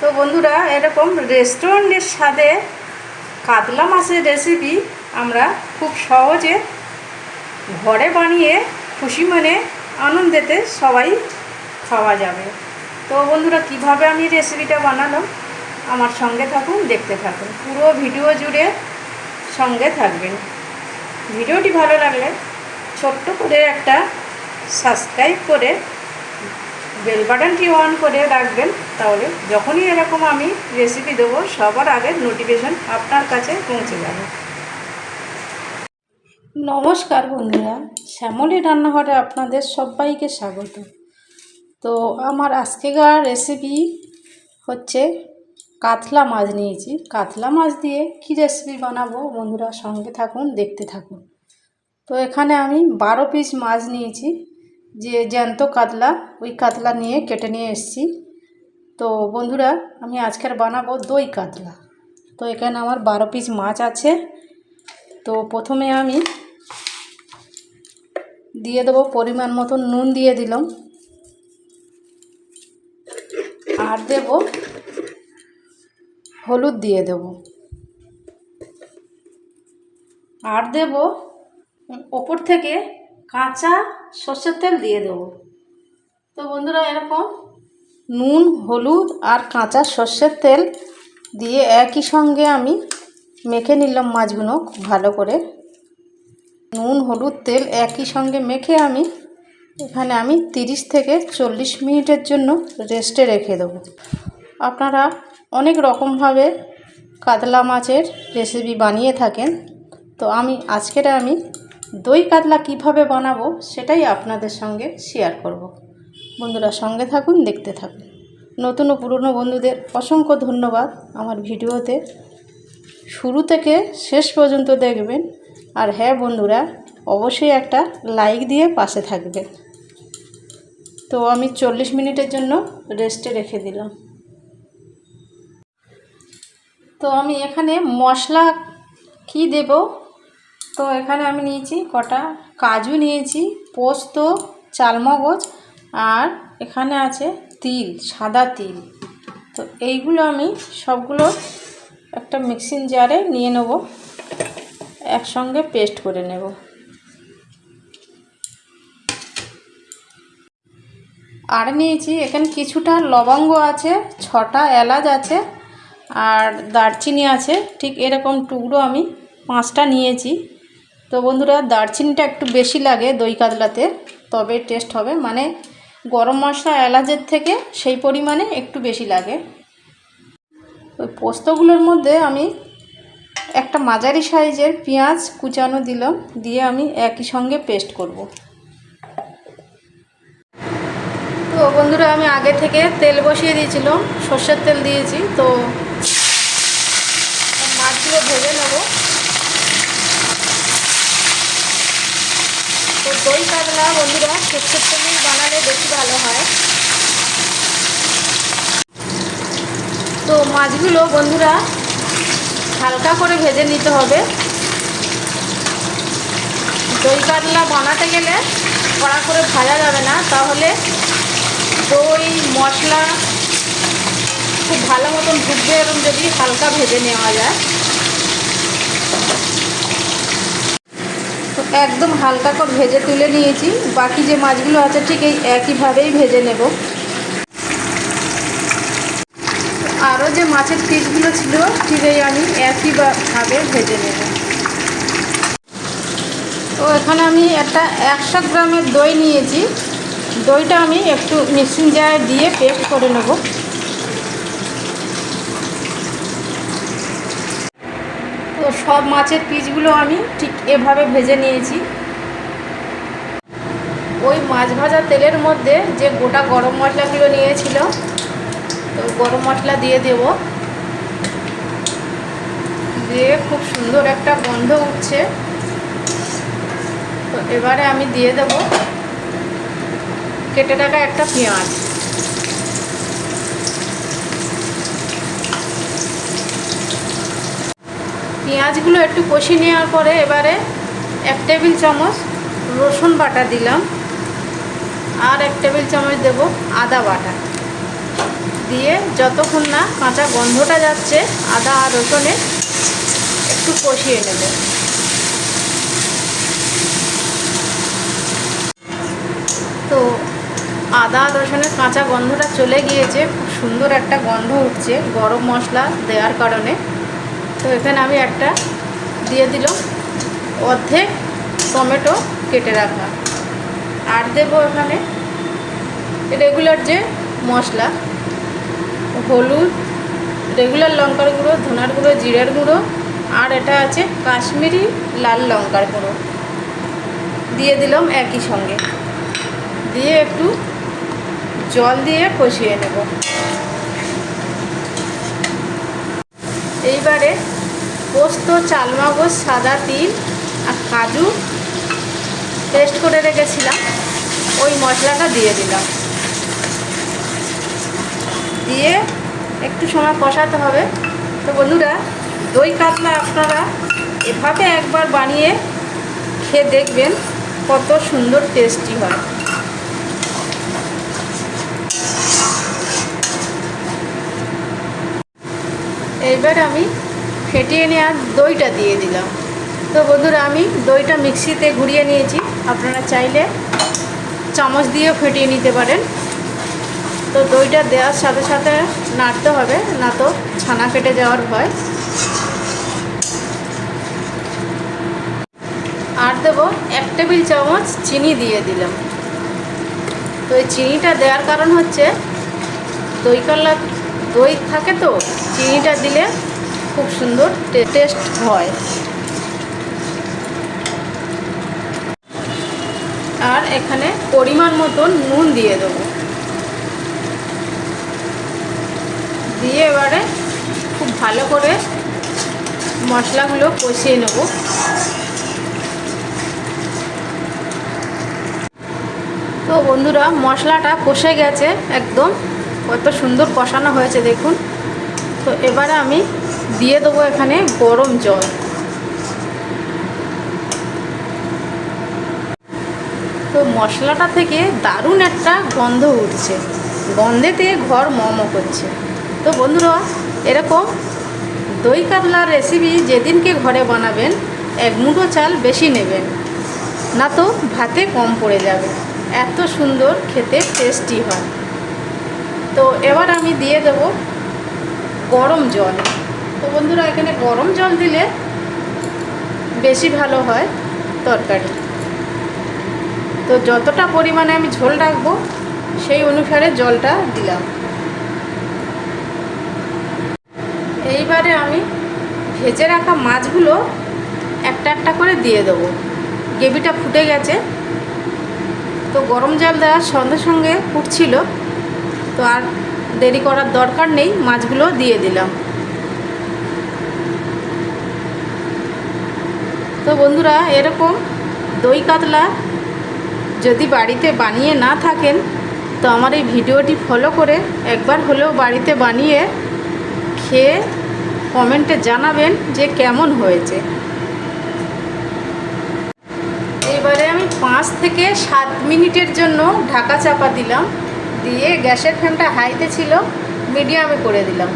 তো বন্ধুরা, এরকম রেস্টুরেন্টের স্বাদে কাতলা মাছের রেসিপি আমরা খুব সহজে ঘরে বানিয়ে খুশি মনে আনন্দেতে সবাই খাওয়া যাবে। তো বন্ধুরা, কীভাবে আমি রেসিপিটা বানালাম, আমার সঙ্গে থাকুন, দেখতে থাকুন। পুরো ভিডিও জুড়ে সঙ্গে থাকবেন। ভিডিওটি ভালো লাগলে ছোট্ট করে একটা সাবস্ক্রাইব করে বেল বাটনটি অন করে রাখবেন, তাহলে যখনই এরকম আমি রেসিপি দেবো, সবার আগে নোটিফিকেশন আপনার কাছে পৌঁছে যাবে। নমস্কার বন্ধুরা, শ্যামলী রান্নাঘরে আপনাদের সবাইকে স্বাগত। তো আমার আজকেকার রেসিপি হচ্ছে কাতলা মাছ নিয়েছি। কাতলা মাছ দিয়ে কী রেসিপি বানাবো বন্ধুরা সঙ্গে থাকুন, দেখতে থাকুন। তো এখানে আমি বারো পিস মাছ নিয়েছি। যে জ্যান্ত কাতলা, ওই কাতলা নিয়ে কেটে নিয়ে এসেছি। তো বন্ধুরা, আমি আজকের বানাবো দই কাতলা। তো এখানে আমার বারো পিস মাছ আছে। তো প্রথমে আমি দিয়ে দেবো পরিমাণ মতো নুন দিয়ে দিলাম। আর দেব হলুদ দিয়ে দেব। আর দেব ওপর থেকে কাঁচা সর্ষের তেল দিয়ে দেবো। তো বন্ধুরা এরকম নুন, হলুদ আর কাঁচা সর্ষের তেল দিয়ে একই সঙ্গে আমি মেখে নিলাম মাছগুলো খুব ভালো করে। নুন, হলুদ, তেল একই সঙ্গে মেখে আমি এখানে আমি তিরিশ থেকে চল্লিশ মিনিটের জন্য রেস্টে রেখে দেবো। আপনারা অনেক রকমভাবে কাতলা মাছের রেসিপি বানিয়ে থাকেন। তো আমি আজকের আমি দই কাতলা কীভাবে বানাবো সেটাই আপনাদের সঙ্গে শেয়ার করব। বন্ধুরা সঙ্গে থাকুন, দেখতে থাকুন। নতুন ও পুরনো বন্ধুদের অসংখ্য ধন্যবাদ। আমার ভিডিওতে শুরু থেকে শেষ পর্যন্ত দেখবেন। আর হ্যাঁ বন্ধুরা, অবশ্যই একটা লাইক দিয়ে পাশে থাকবে তো আমি চল্লিশ মিনিটের জন্য রেস্টে রেখে দিলাম। তো আমি এখানে মশলা কি দেব তো এখানে আমি নিয়েছি কটা কাজু নিয়েছি, পোস্ত, চালমগজ আর এখানে আছে তিল, সাদা তিল। তো এইগুলো আমি সবগুলো একটা মিক্সিং জারে নিয়ে নেব, একসঙ্গে পেস্ট করে নেব। আর নিয়েছি এখানে কিছুটা লবঙ্গ আছে, ছটা এলাচ আছে আর দারচিনি আছে, ঠিক এরকম টুকরো আমি পাঁচটা নিয়েছি। তো বন্ধুরা, দারচিনিটা একটু বেশি লাগে দই কাতলাতে, তবে টেস্ট হবে। মানে গরম মশলা এলাচের থেকে সেই পরিমাণে একটু বেশি লাগে। ওই পোস্তগুলোর মধ্যে আমি একটা মাঝারি সাইজের পেঁয়াজ কুচানো দিলাম, দিয়ে আমি একই সঙ্গে পেস্ট করব। তো বন্ধুরা, আমি আগে থেকে তেল বসিয়ে দিয়েছিলাম, সর্ষের তেল দিয়েছি, তো মাছগুলো ভেজে নেব। দই কাতলা বন্ধুরা সর্ষের তেলেই বানালে বেশি ভালো হয়। তো মাছগুলো বন্ধুরা হালকা করে ভেজে নিতে হবে। দই কাতলা বানাতে গেলে কড়া করে ভাজা যাবে না, তাহলে দই, মশলা খুব ভালো মতন ঢুকবে এরকম যদি হালকা ভেজে নেওয়া যায়। একদম হালকা করে ভেজে তুলে নিয়েছি। বাকি যে মাছগুলো আছে ঠিক এই একইভাবেই ভেজে নেব। আরও যে মাছের পিসগুলো ছিল, ঠিক এই আমি একইভাবে ভেজে নেব। তো এখানে আমি একটা একশো গ্রামের দই নিয়েছি। দইটা আমি একটু মিক্সিং জারে দিয়ে পেস্ট করে নেব। তো সব মাছের পিসগুলো আমি ঠিক এভাবে ভেজে নিয়েছি। ওই মাছ ভাজা তেলের মধ্যে যে গোটা গরম মশলাগুলো নিয়েছিল, তো গরম মশলা দিয়ে দেব। দিয়ে খুব সুন্দর একটা গন্ধ উঠছে। তো এবারে আমি দিয়ে দেব। কেটে রাখা একটা পেঁয়াজ। পেঁয়াজগুলো একটু কষিয়ে নেওয়ার পরে এবারে এক টেবিল চামচ রসুন বাটা দিলাম। আর এক টেবিল চামচ দেব আদা বাটা। দিয়ে যতক্ষণ না কাঁচা গন্ধটা যাচ্ছে, আদা আর রসুনে একটু কষিয়ে নেব। তো আদা আর রসুনের কাঁচা গন্ধটা চলে গিয়েছে। খুব সুন্দর একটা গন্ধ উঠছে। গরম মশলা দেওয়ার কারণে। তো এখানে আমি একটা দিয়ে দিল অর্ধেক টমেটো কেটে রাখা। আর দেবো এখানে রেগুলার যে মশলা, হলুদ রেগুলার লঙ্কার গুঁড়ো, ধনার গুঁড়ো, জিরার গুঁড়ো, আর এটা আছে কাশ্মীরি লাল লঙ্কার গুঁড়ো। দিয়ে দিলাম একই সঙ্গে। দিয়ে একটু জল দিয়ে কষিয়ে নেব। এইবারে পোস্ত, চালমাগজ, সাদা তিল আর কাজু পেস্ট করে রেখেছিলাম। ওই মশলাটা দিয়ে দিলাম। দিয়ে একটু সময় কষাতে হবে। তো বন্ধুরা, দই কাতলা আপনারা এভাবে একবার বানিয়ে খেয়ে দেখবেন কত সুন্দর টেস্টি হয়। এইবার আমি ফেটিয়ে নেওয়ার দইটা দিয়ে দিলাম। তো বন্ধুরা, আমি দইটা মিক্সিতে ঘুরিয়ে নিয়েছি। আপনারা চাইলে চামচ দিয়েও ফেটিয়ে নিতে পারেন। তো দইটা দেওয়ার সাথে সাথে নাড়তে হবে, না তো ছানা কেটে যাওয়ার ভয়। আর দেবো এক টেবিল চামচ চিনি দিয়ে দিলাম। তো এই চিনিটা দেওয়ার কারণ হচ্ছে দই কাল্লা দই থাকে তো, চিনিটা দিলে খুব সুন্দর টেস্ট হয়। আর এখানে পরিমাণ মতন নুন দিয়ে দেবো। দিয়ে এবারে খুব ভালো করে মশলাগুলো কষিয়ে নেব। তো বন্ধুরা, মশলাটা কষে গেছে একদম। কত সুন্দর কষানো হয়েছে, দেখুন। তো এবারে আমি দিয়ে দেবো এখানে গরম জল। তো মশলাটা থেকে দারুণ একটা গন্ধ উঠছে। গন্ধেতে ঘর মম করছে। তো বন্ধুরা, এরকম দই কাতলার রেসিপি যেদিনকে ঘরে বানাবেন, এক মুঠো চাল বেশি নেবেন, না তো ভাতে কম পড়ে যাবে। এত সুন্দর খেতে টেস্টি হয়। তো এবার আমি দিয়ে দেব গরম জল। তো বন্ধুরা, এখানে গরম জল দিলে বেশি ভালো হয় তরকারি। তো যতটা পরিমাণে আমি ঝোল রাখব, সেই অনুসারে জলটা দিলাম। এইবারে আমি ভেজে রাখা মাছগুলো একটা একটা করে দিয়ে দেবো। গ্রেভিটা ফুটে গেছে। তো গরম জল দেওয়ার সঙ্গে সঙ্গে ফুটছিল। তো আর দেরি করার দরকার নেই, মাছগুলো দিয়ে দিলাম। তো বন্ধুরা, এরকম দই কাতলা যদি বাড়িতে বানিয়ে না থাকেন, তো আমার এই ভিডিওটি ফলো করে একবার হলেও বাড়িতে বানিয়ে খেয়ে কমেন্টে জানাবেন যে কেমন হয়েছে। এবারে আমি পাঁচ থেকে সাত মিনিটের জন্য ঢাকা চাপা দিলাম। দিয়ে গ্যাসের ফ্লেমটা হাইতে ছিল, মিডিয়ামে করে দিলাম।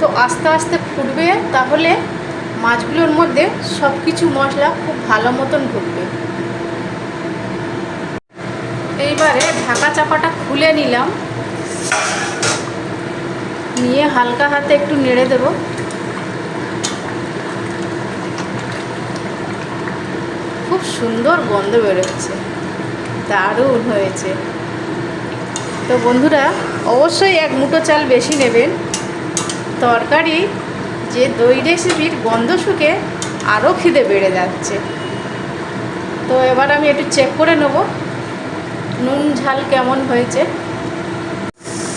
তো আস্তে আস্তে ফুটবে, তাহলে মাছগুলোর মধ্যে সব কিছু মশলা খুব ভালো মতন ঢুকবে। এইবারে ঢাকা চাপাটা খুলে নিলাম। নিয়ে হালকা হাতে একটু নেড়ে দেব। খুব সুন্দর গন্ধ বেরোচ্ছে, দারুণ হয়েছে। তো বন্ধুরা, অবশ্যই এক মুঠো চাল বেশি নেবেন। তরকারি, যে দই রেসিপির গন্ধ শুকে আরও খিদে বেড়ে যাচ্ছে। তো এবার আমি একটু চেক করে নেব, নুন, ঝাল কেমন হয়েছে।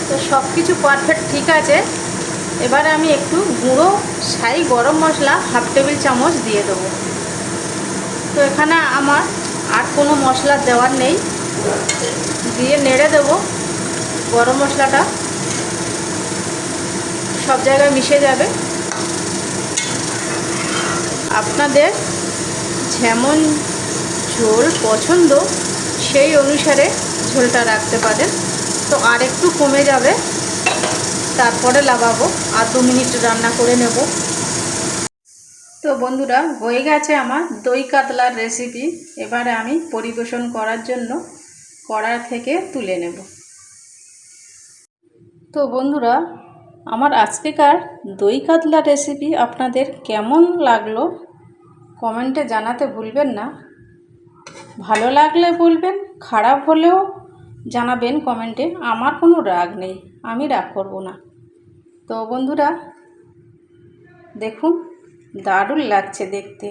তো সব কিছু পারফেক্ট ঠিক আছে। এবারে আমি একটু গুঁড়ো সাই গরম মশলা হাফ টেবিল চামচ দিয়ে দেবো। তো এখানে আমার আর কোনো মশলা দেওয়ার নেই। দিয়ে নেড়ে দেবো। গরম মশলাটা সব জায়গায় মিশে যাবে। আপনাদের যেমন ঝোল পছন্দ, সেই অনুসারে ঝোলটা রাখতে পারেন। তো আর একটু কমে যাবে। তারপরে লাগাবো। আর দু মিনিট রান্না করে নেব। তো বন্ধুরা, হয়ে গেছে আমার দই কাতলার রেসিপি এবারে আমি পরিবেশন করার জন্য কড়া থেকে তুলে নেব। তো বন্ধুরা, আমার আজকেকার দই কাতলা রেসিপি আপনাদের কেমন লাগল কমেন্টে জানাতে ভুলবেন না। ভালো লাগলে বলবেন, খারাপ হলেও জানাবেন কমেন্টে আমার কোনো রাগ নেই, আমি রাগ করব না। তো বন্ধুরা, দেখুন, দারুণ লাগছে দেখতে।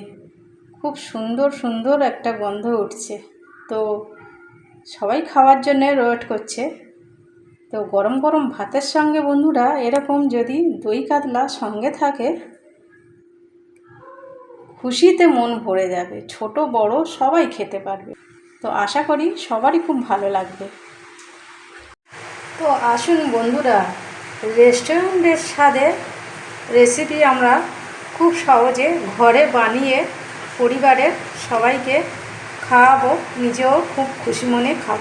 খুব সুন্দর সুন্দর একটা গন্ধ উঠছে। তো সবাই খাওয়ার জন্য ওয়েট করছে। তো গরম গরম ভাতের সঙ্গে বন্ধুরা, এরকম যদি দই কাতলা সঙ্গে থাকে, খুশিতে মন ভরে যাবে। ছোট, বড় সবাই খেতে পারবে। তো আশা করি সবারই খুব ভালো লাগবে। তো আসুন বন্ধুরা, রেস্টুরেন্টের স্বাদে রেসিপি আমরা খুব সহজে ঘরে বানিয়ে পরিবারের সবাইকে খাওয়াবো, নিজেও খুব খুশি মনে খাব।